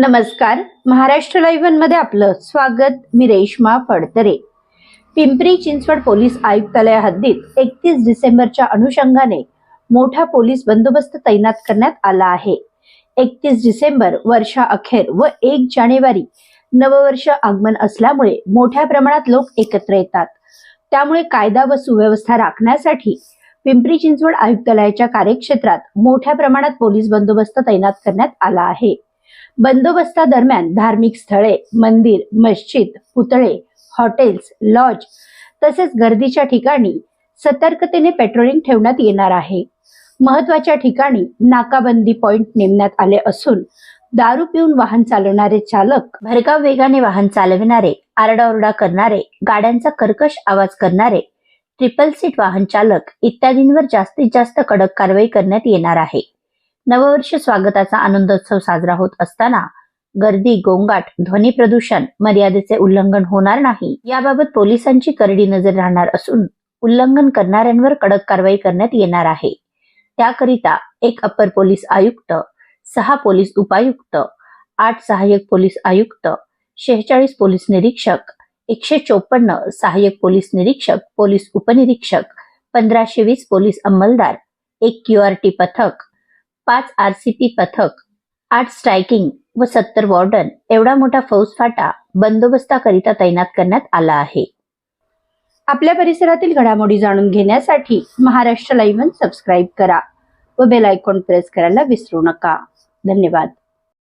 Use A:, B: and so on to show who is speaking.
A: नमस्कार. महाराष्ट्र लाईव्हमध्ये आपलं स्वागत. मी रेश्मा फडतरे. पिंपरी चिंचवड पोलीस आयुक्तालय हद्दीत एकतीस डिसेंबरच्या अनुषंगाने मोठा पोलीस बंदोबस्त तैनात करण्यात आला आहे. एकतीस डिसेंबर वर्षा अखेर व एक जानेवारी नववर्ष आगमन असल्यामुळे मोठ्या प्रमाणात लोक एकत्र येतात. त्यामुळे कायदा व सुव्यवस्था राखण्यासाठी पिंपरी चिंचवड आयुक्तालयाच्या कार्यक्षेत्रात मोठ्या प्रमाणात पोलीस बंदोबस्त तैनात करण्यात आला आहे. बंदोबस्तादरम्यान धार्मिक स्थळे मंदिर मस्जिद पुतळे हॉटेल्स लॉज तसेच गर्दीच्या ठिकाणी सतर्कतेने पेट्रोलिंग ठेवण्यात येणार आहे. महत्त्वाच्या ठिकाणी नाकाबंदी पॉइंट नेमण्यात आले असून दारू पिऊन वाहन चालवणारे चालक भरकाव वेगाने वाहन चालविणारे आरडाओरडा करणारे गाड्यांचा कर्कश आवाज करणारे ट्रिपल सीट वाहन चालक इत्यादींवर जास्तीत जास्त कडक कारवाई करण्यात येणार आहे. नववर्ष स्वागताचा आनंदोत्सव साजरा होत असताना गर्दी गोंगाट ध्वनी प्रदूषण मर्यादेचे उल्लंघन होणार नाही. याबाबत पोलिसांची करडी नजर राहणार असून उल्लंघन करणाऱ्यांवर कडक कारवाई करण्यात येणार आहे. त्याकरिता एक अपर पोलीस आयुक्त सहा पोलीस उपायुक्त आठ सहाय्यक पोलीस आयुक्त शेहेचाळीस पोलीस निरीक्षक एकशे चोपन्न सहाय्यक पोलीस निरीक्षक पोलीस उपनिरीक्षक पंधराशे वीस पोलीस अंमलदार एक क्यू आर टी पथक पाच आर सी पी पथक आठ स्ट्रायकिंग व सत्तर वॉर्डन एवढा मोठा फौजफाटा बंदोबस्ताकरिता तैनात करण्यात आला आहे. आपल्या परिसरातील घडामोडी जाणून घेण्यासाठी महाराष्ट्र लाईव्ह सबस्क्राईब करा व बेल आयकॉन प्रेस करायला विसरू नका. धन्यवाद.